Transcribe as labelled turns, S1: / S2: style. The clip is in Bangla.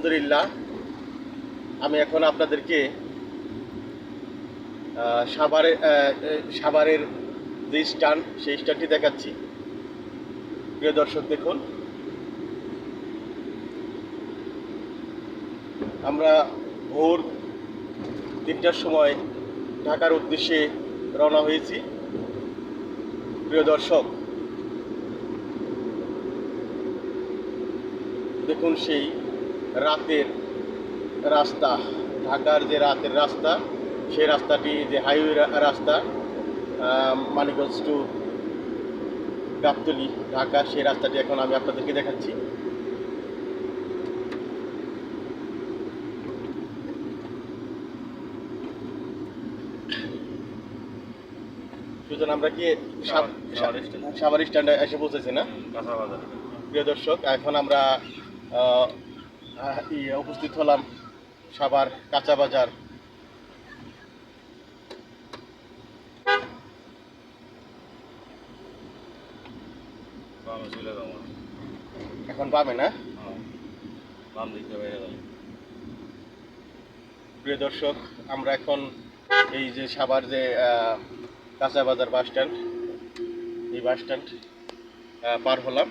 S1: আলহামদুলিল্লাহ, আমি এখন আপনাদেরকে সাভারে সাভারের যে স্ট্যান্ড সেই স্ট্যান্ডটি দেখাচ্ছি। প্রিয় দর্শক, দেখুন। আমরা ভোর তিনটার সময় ঢাকার উদ্দেশ্যে রওনা হয়েছি। প্রিয় দর্শক, দেখুন সেই রাতের রাস্তা ঢাকার যে রাতের রাস্তা সেই রাস্তাটি যে হাইওয়ে রাস্তা মানিকগঞ্জ টু গাবতলি ঢাকা সেই রাস্তাটি এখন আমি আপনাদেরকে দেখাচ্ছি। সুতরাং আমরা কি
S2: সাভার স্ট্যান্ডে।
S1: এসে পৌঁছেছি না? প্রিয় দর্শক এখন আমরা উপস্থিত হলাম সাভার কাঁচা বাজার। এখন পাবে না? প্রিয় দর্শক, আমরা এখন এই যে সাবার যে কাঁচা বাজার বাস স্ট্যান্ড এই বাস স্ট্যান্ড পার হলাম।